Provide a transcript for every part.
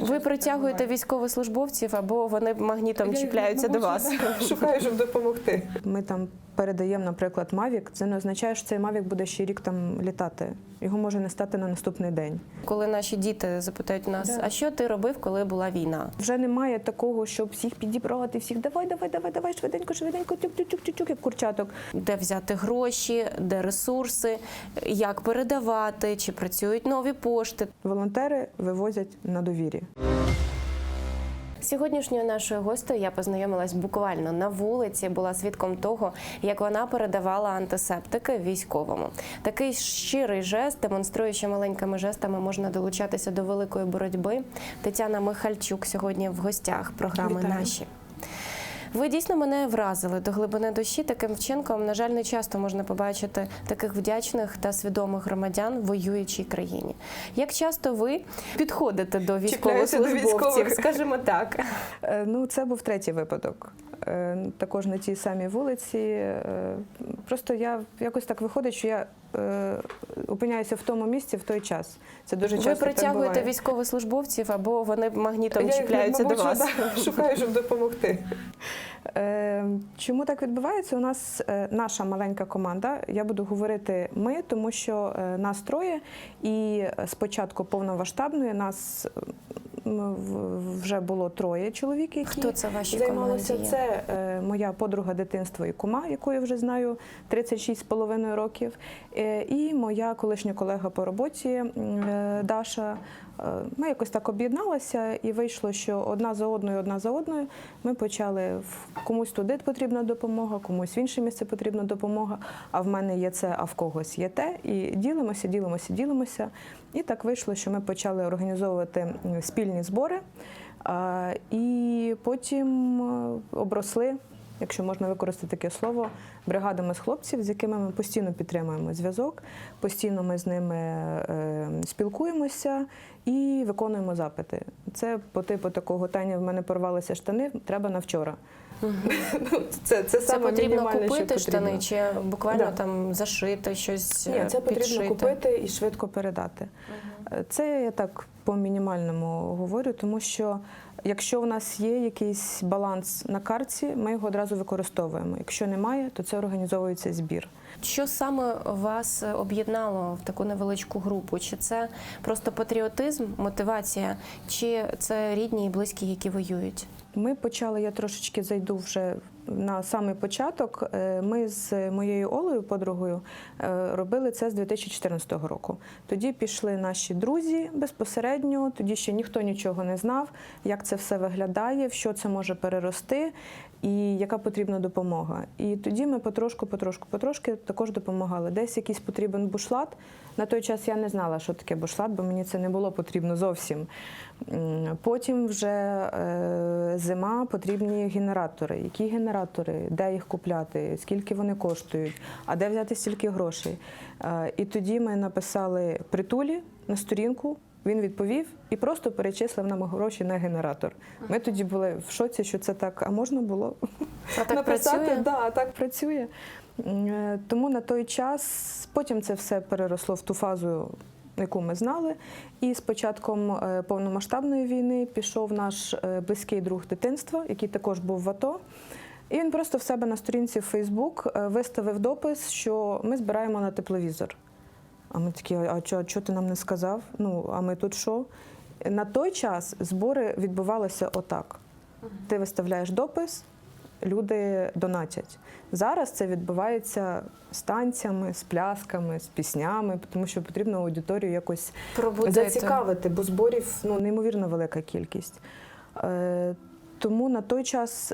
Ви притягуєте військовослужбовців або вони магнітом чіпляються до вас. Шукаю, щоб допомогти. Ми там передаємо, наприклад, Mavic. Це не означає, що цей Mavic буде ще рік там літати. Його може не стати на наступний день. Коли наші діти запитають нас, Да. а що ти робив, коли була війна? Вже немає такого, щоб всіх підібрати, всіх давай, давай, давай, давай, швиденько, швиденько, тюк тюк тюк тюк як курчаток. Де взяти гроші, де ресурси, як передавати, чи працюють нові пошти. Волонтери вивозять на довірі. Сьогоднішньою нашою гостею я познайомилась буквально на вулиці, була свідком того, як вона передавала антисептики військовому. Такий щирий жест, демонструє, що маленькими жестами можна долучатися до великої боротьби. Тетяна Михальчук сьогодні в гостях програми Вітаю. Наші. Ви дійсно мене вразили до глибини душі таким вчинком. На жаль, не часто можна побачити таких вдячних та свідомих громадян в воюючій країні. Як часто ви підходите до військовослужбовців, скажімо так? Е, Ну, це був третій випадок. Е, Також на тій самій вулиці. Е, Просто я якось так виходить, що я опиняюся в тому місці в той час. Це дуже часто Ви притягуєте буває. військовослужбовців або вони магнітом Я чіпляються до вас. да, Шукаю, щоб допомогти. Е, Чому так відбувається? У нас е, наша маленька команда. Я буду говорити ми, тому що е, нас троє, і спочатку повномасштабної нас вже було троє чоловік, які Хто це в вашій займалися. команді? Це е, моя подруга дитинства і кума, яку я вже знаю 36,5 років, е, і моя колишня колега по роботі е, Даша. Е, Ми якось так об'єдналися і вийшло, що одна за одною, одна за одною ми почали комусь туди потрібна допомога, комусь в інше місце потрібна допомога. А в мене є це, а в когось є те. І ділимося, ділимося, ділимося. І так вийшло, що ми почали організовувати спільні збори. І потім е, обросли, якщо можна використати таке слово, бригадами з хлопців, з якими ми постійно підтримуємо зв'язок, постійно ми з ними е, спілкуємося і виконуємо запити. Це по типу такого Таня, в мене порвалися штани, треба на вчора. Це, це, Це саме потрібно купити потрібно. штани, чи буквально Да. там зашити щось. Ні, е, це потрібно підшити? купити і швидко передати. Е, Це я так по мінімальному говорю, тому що якщо в нас є якийсь баланс на карті, ми його одразу використовуємо. Якщо немає, то це організовується збір. Що саме вас об'єднало в таку невеличку групу? Чи це просто патріотизм, мотивація, чи це рідні і близькі, які воюють? Ми почали, я трошечки зайду вже на самий початок. Е, Ми з моєю Олею, подругою, е, робили це з 2014 року. Тоді пішли наші друзі безпосередньо, тоді ще ніхто нічого не знав, як це все виглядає, в що це може перерости і яка потрібна допомога. І тоді ми потрошку, потрошку, потрошки також допомагали. Десь якийсь потрібен бушлат. На той час я не знала, що таке бушлат, бо мені це не було потрібно зовсім. Потім вже е, зима потрібні генератори. Які генератори, де їх купляти, скільки вони коштують, а де взяти стільки грошей. Е, і тоді ми написали притулі на сторінку. Він відповів і просто перечислив нам гроші на генератор. Ми тоді були в шоці, що це так, а можна було А так написати, працює? да, так працює. Е, Тому на той час потім це все переросло в ту фазу, яку ми знали. І з початком е, повномасштабної війни пішов наш е, близький друг дитинства, який також був в АТО. І він просто в себе на сторінці в Фейсбук виставив допис, що ми збираємо на тепловізор. А ми такі, а чого ти нам не сказав? Ну, а ми тут що? На той час збори відбувалися отак. Ти виставляєш допис, люди донатять. Зараз це відбувається з танцями, з плясками, з піснями, тому що потрібно аудиторію якось Пробудити. зацікавити, бо зборів ну, неймовірно велика кількість. Е, тому на той час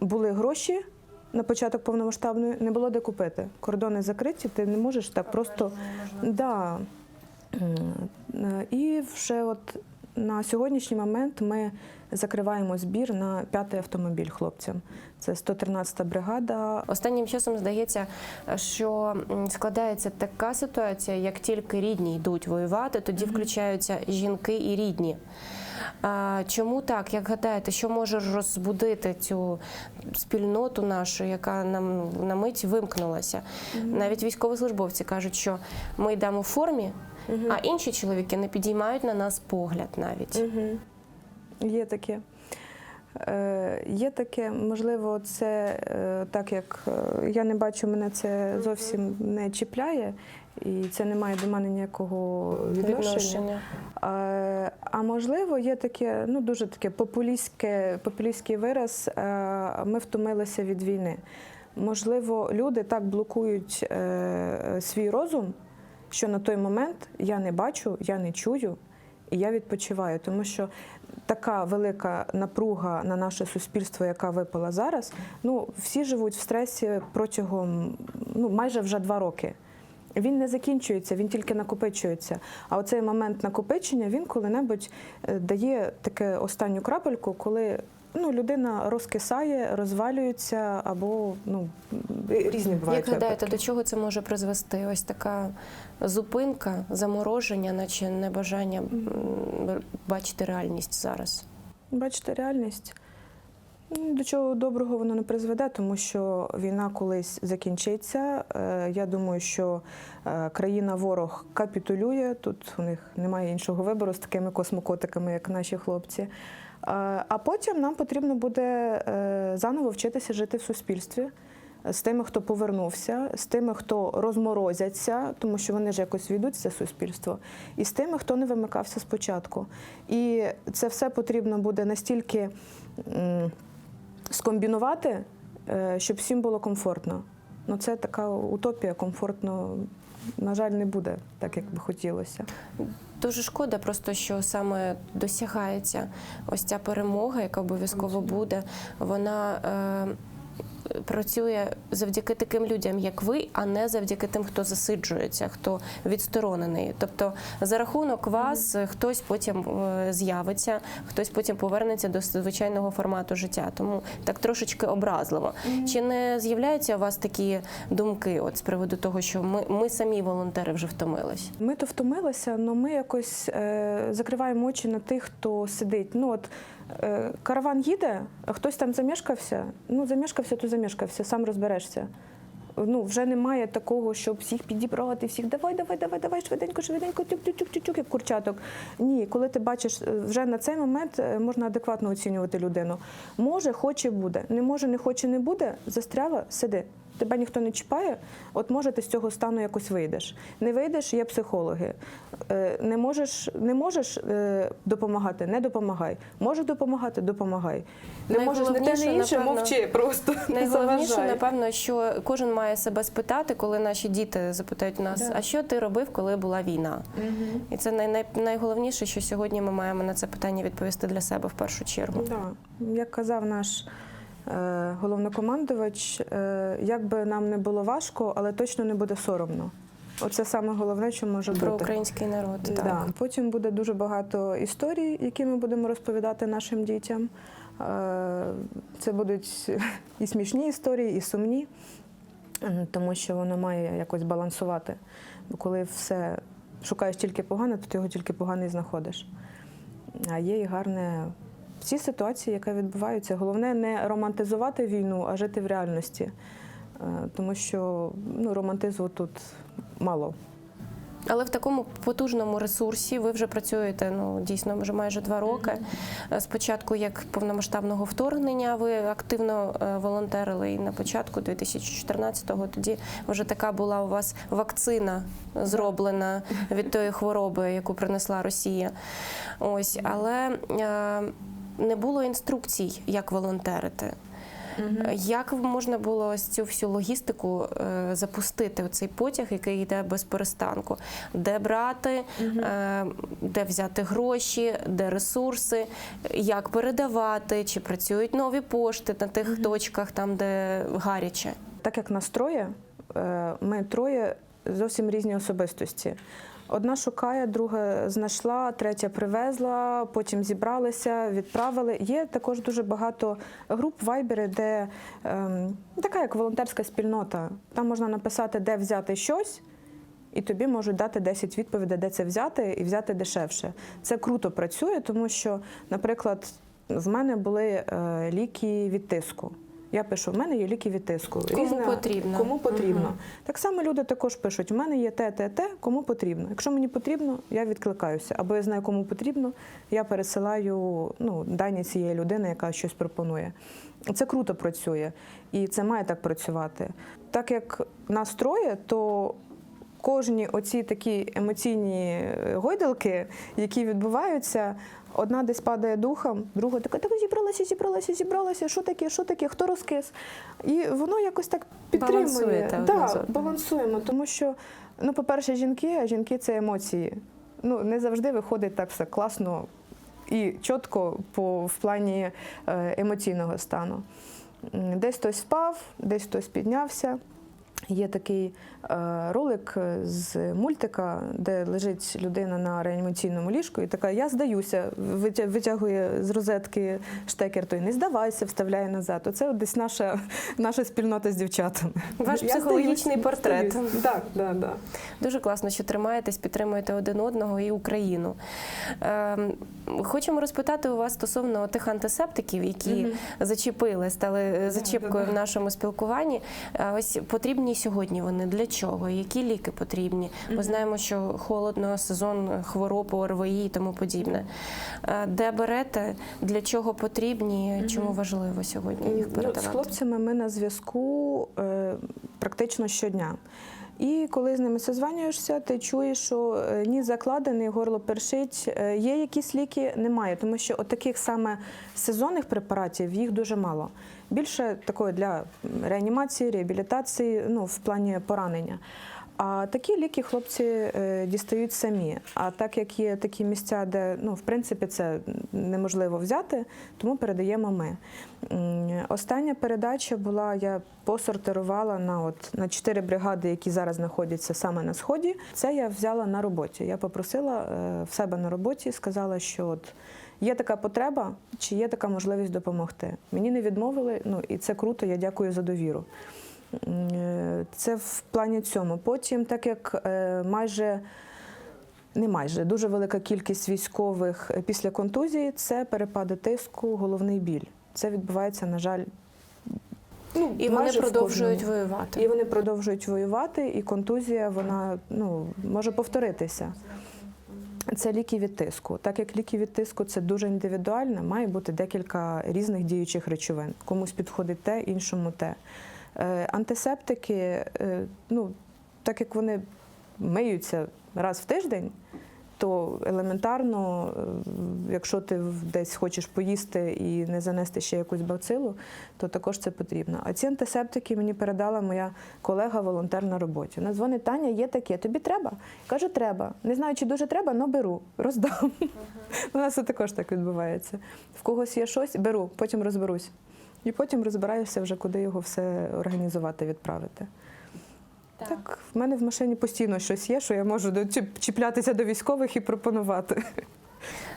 були гроші. На початок повномасштабної не було де купити. Кордони закриті, ти не можеш так просто. Да. Е, І вже от на сьогоднішній момент ми закриваємо збір на п'ятий автомобіль хлопцям. Це 113-та бригада. Останнім часом здається, що складається така ситуація, як тільки рідні йдуть воювати, тоді включаються жінки і рідні. Чому так? Як гадаєте, що може розбудити цю спільноту нашу, яка нам на мить вимкнулася? Навіть військовослужбовці кажуть, що ми йдемо в формі, а інші чоловіки не підіймають на нас погляд навіть. Мгм. Є таке. Е, Є таке, можливо, це е, так як е, я не бачу, мене це зовсім не чіпляє, і це не має до мене ніякого відношення. Відношення. Е, А можливо, є таке, ну дуже таке популістське, популістський вираз. е, Ми втомилися від війни. Можливо, люди так блокують е, свій розум, що на той момент я не бачу, я не чую і я відпочиваю, тому що така велика напруга на наше суспільство, яка випала зараз. Ну всі живуть в стресі протягом ну майже вже два роки. Він не закінчується, він тільки накопичується. А оцей момент накопичення він коли-небудь е, дає таке останню крапельку, коли ну, людина розкисає, розвалюється або ну, різні бувають. Як гадаєте, до чого це може призвести? Ось така зупинка, замороження, наче небажання бачити реальність зараз. Бачите, реальність. До чого доброго воно не призведе, тому що війна колись закінчиться. Е, Я думаю, що е, країна-ворог капітулює. Тут у них немає іншого вибору з такими космокотиками, як наші хлопці. Е, А потім нам потрібно буде заново вчитися жити в суспільстві. З тими, хто повернувся, з тими, хто розморозяться, тому що вони ж якось війдуть це суспільство, і з тими, хто не вимикався спочатку. І це все потрібно буде настільки скомбінувати, е, щоб всім було комфортно. Ну, це така утопія, комфортно, на жаль, не буде так, як би хотілося. Дуже шкода, просто що саме досягається ось ця перемога, яка обов'язково буде. Вона е, працює завдяки таким людям, як ви, а не завдяки тим, хто засиджується, хто відсторонений. Тобто за рахунок вас е, хтось потім е, з'явиться, хтось потім повернеться до звичайного формату життя. Тому так трошечки образливо. Чи не з'являються у вас такі думки, от з приводу того, що ми, ми самі волонтери вже втомились? Ми то втомилися, але ми якось е, закриваємо очі на тих, хто сидить. Ну от караван їде, а хтось там замешкався. Ну, замешкався, то замешкався, сам розберешся. Ну, вже немає такого, щоб всіх підібрати, всіх давай, давай, давай, давай, швиденько, швиденько, тюк, тюк, тюк, тюк, тюк, як курчаток. Ні, коли ти бачиш, е, вже на цей момент е, можна адекватно оцінювати людину. Може, хоче, буде. Не може, не хоче, не буде. Застряла, сиди. Тебе ніхто не чіпає, от може ти з цього стану якось вийдеш. Не вийдеш, є психологи. Е, Не можеш, не можеш е, допомагати, не допомагай. Можеш допомагати, допомагай. Не можеш не те, не інше, напевно, мовчи просто. Найголовніше, напевно, що кожен має себе спитати, коли наші діти запитають нас, Да. а що ти робив, коли була війна? І це най, най, найголовніше, що сьогодні ми маємо на це питання відповісти для себе в першу чергу. Да. Як казав наш головнокомандувач, е, як би нам не було важко, але точно не буде соромно. Оце саме головне, що може Про бути. український народ. Так. Да. Потім буде дуже багато історій, які ми будемо розповідати нашим дітям. Е, Це будуть і смішні історії, і сумні, тому що воно має якось балансувати. Бо коли все шукаєш тільки погане, то ти його тільки поганий знаходиш. А є і гарне в цій ситуації, яка відбувається. Головне не романтизувати війну, а жити в реальності. Е, Тому що ну, романтизму тут мало. Але в такому потужному ресурсі ви вже працюєте ну дійсно вже майже два роки. Е, Спочатку як повномасштабного вторгнення ви активно е, волонтерили і на початку 2014-го тоді вже така була у вас вакцина зроблена від тої хвороби, яку принесла Росія. Ось, але не було інструкцій, як волонтерити. Е, Як можна було ось цю всю логістику е, запустити оцей потяг, який йде без перестанку? Де брати, е, де взяти гроші, де ресурси, як передавати, чи працюють нові пошти на тих точках, там де гаряче? Так як нас троє, е, ми троє зовсім різні особистості. Одна шукає, друга знайшла, третя привезла, потім зібралися, відправили. Є також дуже багато груп вайбери, де ем, така як волонтерська спільнота. Там можна написати, де взяти щось, і тобі можуть дати 10 відповідей, де це взяти, і взяти дешевше. Це круто працює, тому що, наприклад, в мене були е, ліки від тиску. Я пишу, в мене є ліки від тиску. Кому потрібно. Кому потрібно. Мгм. Так само люди також пишуть: у мене є те, те, те, кому потрібно. Якщо мені потрібно, я відкликаюся. Або я знаю, кому потрібно, я пересилаю ну, дані цієї людини, яка щось пропонує. Це круто працює, і це має так працювати. Так як нас троє, то кожні оці такі емоційні е, гойдалки, які відбуваються. Одна десь падає духом, друга така, так зібралася, зібралася, зібралася. Що таке, що таке, хто розкис? І воно якось так підтримує. Балансуєте Да, балансуємо, тому що, ну, по-перше, жінки, а жінки це емоції. Ну, не завжди виходить так все класно і чітко по, в плані е, емоційного стану. Десь хтось впав, десь хтось піднявся. Є такий е, ролик з мультика, де лежить людина на реанімаційному ліжку, і така я здаюся, витягує з розетки штекер, той не здавайся, вставляє назад. Оце от десь наша, наша спільнота з дівчатами. Ваш Я психологічний здаюсь, портрет. здаюсь. Так, так, так. Дуже класно, що тримаєтесь, підтримуєте один одного і Україну. Ем, хочемо розпитати у вас стосовно тих антисептиків, які зачепили, стали е, зачіпкою в нашому спілкуванні. Е, Ось потрібні сьогодні вони для чого? Які ліки потрібні? Ми знаємо, що холодно, сезон хвороб, ОРВІ і тому подібне. Де берете, для чого потрібні, чому важливо сьогодні їх Ну, з хлопцями ми на зв'язку е, практично щодня. І коли з ними созванюєшся, ти чуєш, що ні ніс закладений, горло першить. Е, Є якісь ліки, немає, тому що от таких саме сезонних препаратів їх дуже мало. Більше такої для реанімації, реабілітації, ну в плані поранення. А такі ліки хлопці е, дістають самі. А так як є такі місця, де ну в принципі це неможливо взяти, тому передаємо ми. Остання передача була, я посортирувала на от на чотири бригади, які зараз знаходяться саме на сході. Це я взяла на роботі. Я попросила е, в себе на роботі, сказала, що от є така потреба, чи є така можливість допомогти. Мені не відмовили, ну і це круто. Я дякую за довіру. Е, Це в плані цьому. Потім, так як е, майже не майже дуже велика кількість військових е, після контузії, це перепади тиску, головний біль. Це відбувається, на жаль, ну, І вони продовжують кожному. воювати. І вони продовжують воювати, і контузія вона ну, може повторитися. Це ліки від тиску. Так як ліки від тиску це дуже індивідуально, має бути декілька різних діючих речовин. Комусь підходить те, іншому те. Е, Антисептики, е, ну, так як вони миються раз в тиждень, то елементарно, е, якщо ти десь хочеш поїсти і не занести ще якусь бацилу, то також це потрібно. А ці антисептики мені передала моя колега-волонтер на роботі. Вона дзвонить, Таня, є таке, тобі треба? Кажу, треба. Не знаю, чи дуже треба, але беру, роздам. У нас це також так відбувається. В когось є щось, беру, потім розберусь. І потім розбираюся вже, куди його все організувати, відправити. Так, в мене в машині постійно щось є, що я можу чіплятися до військових і пропонувати.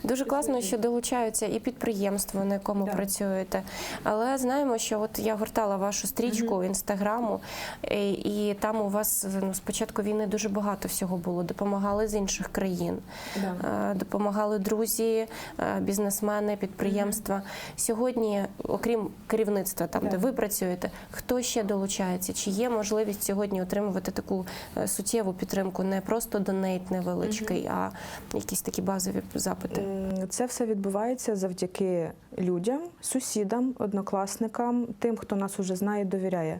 Дуже класно, що долучаються і підприємства, на якому Так. працюєте. Але знаємо, що от я гортала вашу стрічку інстаграму, і, і там у вас ну, з початку війни дуже багато всього було. Допомагали з інших країн, е, допомагали друзі, е, бізнесмени, підприємства. Сьогодні, окрім керівництва, там де ви працюєте, хто ще долучається? Чи є можливість сьогодні отримувати таку е, суттєву підтримку, не просто донейт невеличкий, а якісь такі базові запити? Це все відбувається завдяки людям, сусідам, однокласникам, тим, хто нас уже знає, довіряє.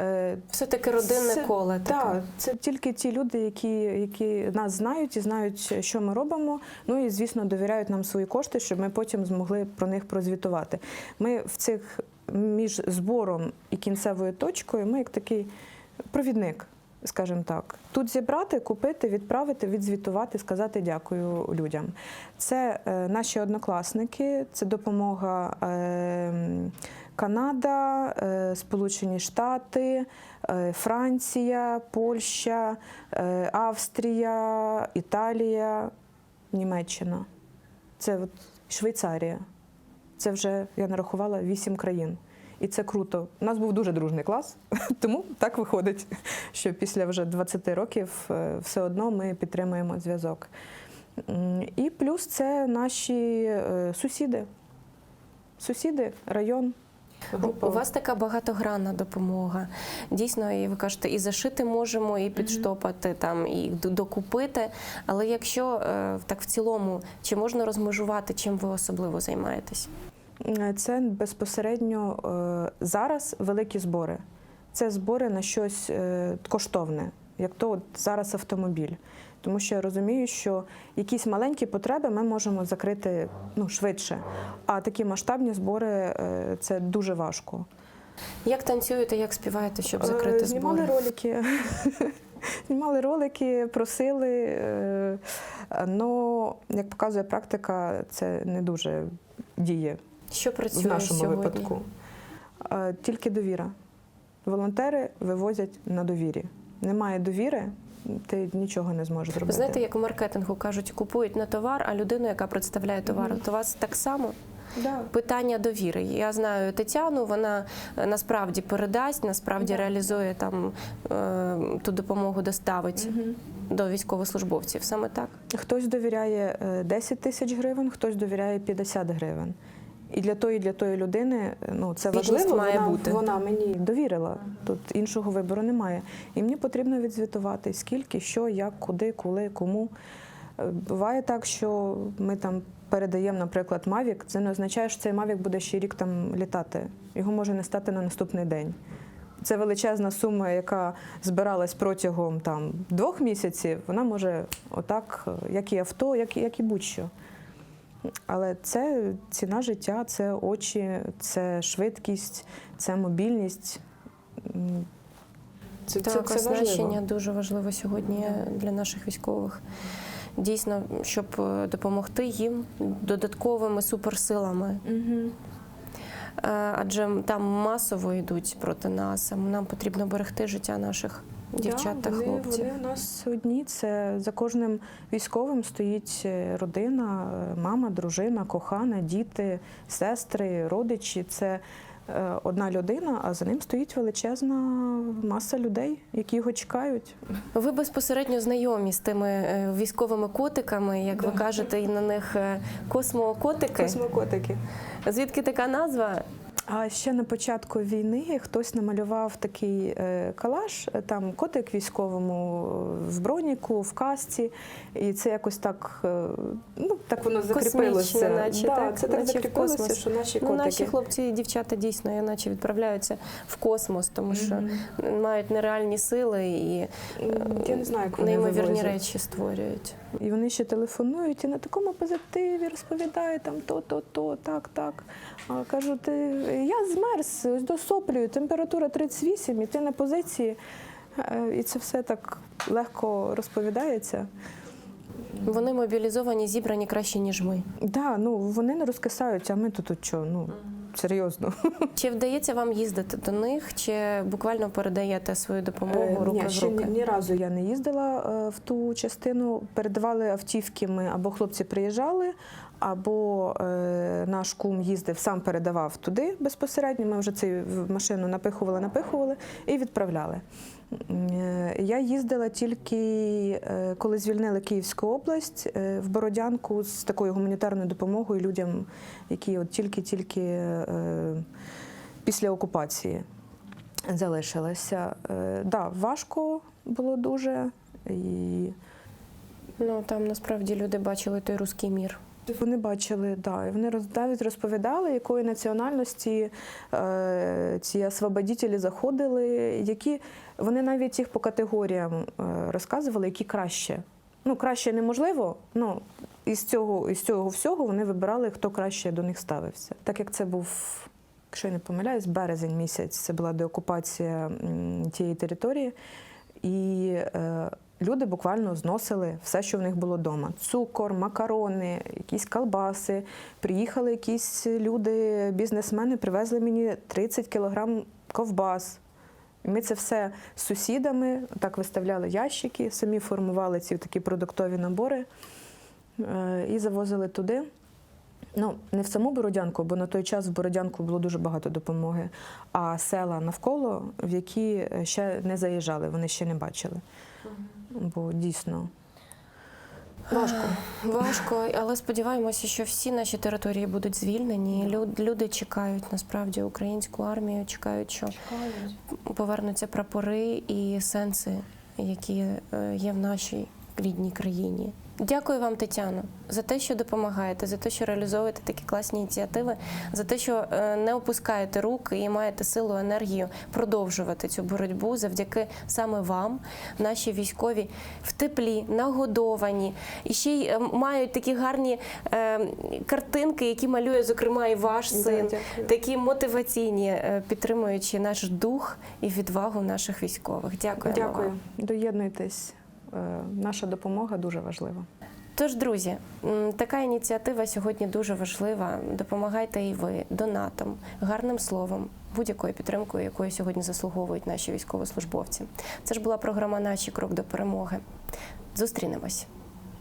Е, Все таки родинне Це- коле таке. Так, це тільки ті люди, які, які нас знають і знають, що ми робимо. Ну і звісно, довіряють нам свої кошти, щоб ми потім змогли про них прозвітувати. Ми в цих між збором і кінцевою точкою, ми як такий провідник. Скажімо так, тут зібрати, купити, відправити, відзвітувати, сказати дякую людям. Це е, наші однокласники, це допомога е, Канада, е, Сполучені Штати, Франція, Польща, Австрія, Італія, Німеччина. Це от Швейцарія. Це вже я нарахувала вісім країн. І це круто. У нас був дуже дружний клас, тому так виходить, що після вже 20 років е, все одно ми підтримуємо зв'язок. І плюс це наші е, сусіди. Сусіди, район. У вас така багатогранна допомога. Дійсно, і ви кажете, і зашити можемо, і підштопати там, і докупити. Але якщо е, так в цілому, чи можна розмежувати, чим ви особливо займаєтесь? Е, Це безпосередньо е, зараз великі збори. Це збори на щось е, коштовне, як то от зараз автомобіль. Тому що я розумію, що якісь маленькі потреби ми можемо закрити ну, швидше. А такі масштабні збори це дуже важко. Як танцюєте, як співаєте, щоб закрити Знімали ролики. Знімали ролики, просили. е, Но, як показує практика, це не дуже діє Що в працює нашому сьогодні? випадку. Е, Тільки довіра. Волонтери вивозять на довірі. Немає довіри, ти нічого не зможеш зробити. знаєте, як у маркетингу кажуть, купують не товар, а людину, яка представляє товар. Мгм. То у вас так само да. питання довіри. Я знаю Тетяну, вона е, насправді передасть, насправді Да. реалізує там е, ту допомогу, доставить Мгм. до військовослужбовців. Саме так. Хтось довіряє е, 10 тисяч гривень, хтось довіряє 50 гривень. І для тої, для тої людини ну, це Відність важливо. має вона, бути. вона мені довірила. Тут іншого вибору немає. І мені потрібно відзвітувати, скільки, що, як, куди, коли, кому. Е, Буває так, що ми там передаємо, наприклад, Mavic. Це не означає, що цей Mavic буде ще рік там літати. Його може не стати на наступний день. Це величезна сума, яка збиралась протягом там двох місяців. Вона може отак, як і авто, як, як і будь-що. Але це ціна життя, це очі, це швидкість, це мобільність. Це, це, Так, це оснащення важливо. дуже важливо сьогодні для наших військових. Дійсно, щоб е, допомогти їм додатковими суперсилами. Е, Адже там масово йдуть проти нас. а Нам потрібно берегти життя наших дівчат та Да, вони, хлопців. Вони у нас одні. Це за кожним військовим стоїть е, родина, е, мама, дружина, кохана, діти, сестри, родичі. Це е, одна людина, а за ним стоїть величезна маса людей, які його чекають. Ви безпосередньо знайомі з тими військовими котиками, як ви кажете, і на них космокотики. Космокотики. Звідки така назва? А ще на початку війни хтось намалював такий е, калаш, е, там котик військовому в броніку, в касці, і це якось так, е, ну так воно закріпилося. Наче, да, так, це так наче в закріпилося, космос. що наші Ну, наші хлопці і дівчата дійсно іначе відправляються в космос, тому що Мгм. мають нереальні сили і Я не знаю, як вони неймовірні вивозять. речі створюють. І вони ще телефонують і на такому позитиві розповідають там то, то, то, так, так. А кажу, ти я змерз, ось досоплюю, температура 38, і ти на позиції. Е, І це все так легко розповідається. Вони мобілізовані, зібрані краще, ніж ми. Да, ну вони не розкисаються, а ми тут от що, ну серйозно. Чи вдається вам їздити до них, чи буквально передаєте свою допомогу Е, руки Ні, в руки? ні, ні разу я не їздила е, в ту частину. Передавали автівки ми або хлопці приїжджали, або е, наш кум їздив, сам передавав туди безпосередньо. Ми вже цю машину напихували, напихували і відправляли. Е, Я їздила тільки е, коли звільнили Київську область е, в Бородянку з такою гуманітарною допомогою людям, які от тільки-тільки після окупації залишилися. Да, важко було дуже. І Ну там насправді люди бачили той руський мір. Вони бачили, да, і вони навіть розповідали, якої національності е, ці освободітелі заходили, які вони навіть їх по категоріям е, розказували, які краще. Ну, краще неможливо, ну із цього, із цього всього вони вибирали, хто краще до них ставився. Так як це був, якщо я не помиляюсь, березень місяць, це була деокупація тієї території. І е, люди буквально зносили все, що в них було вдома: цукор, макарони, якісь колбаси. Приїхали якісь люди, бізнесмени, привезли мені 30 кілограм ковбас. Ми це все з сусідами так виставляли ящики, самі формували ці такі продуктові набори е, і завозили туди. Ну, не в саму Бородянку, бо на той час в Бородянку було дуже багато допомоги, а села навколо, в які ще не заїжджали, вони ще не бачили. Бо дійсно. Важко. Важко, але сподіваємося, що всі наші території будуть звільнені. Люд- Люди чекають насправді українську армію, чекають, що повернуться прапори і сенси, які е, є в нашій рідній країні. Дякую вам, Тетяно, за те, що допомагаєте, за те, що реалізовуєте такі класні ініціативи, за те, що е, не опускаєте руки і маєте силу, енергію продовжувати цю боротьбу завдяки саме вам, наші військові в теплі, нагодовані і ще й е, мають такі гарні е, картинки, які малює, зокрема, і ваш син дякую. такі мотиваційні, е, підтримуючи наш дух і відвагу наших військових. Дякую. Дякую. Доєднуйтесь. Е, Наша допомога дуже важлива. Тож, друзі, така ініціатива сьогодні дуже важлива. Допомагайте і ви донатом, гарним словом, будь-якою підтримкою, якою сьогодні заслуговують наші військовослужбовці. Це ж була програма Наші крок до перемоги. Зустрінемось.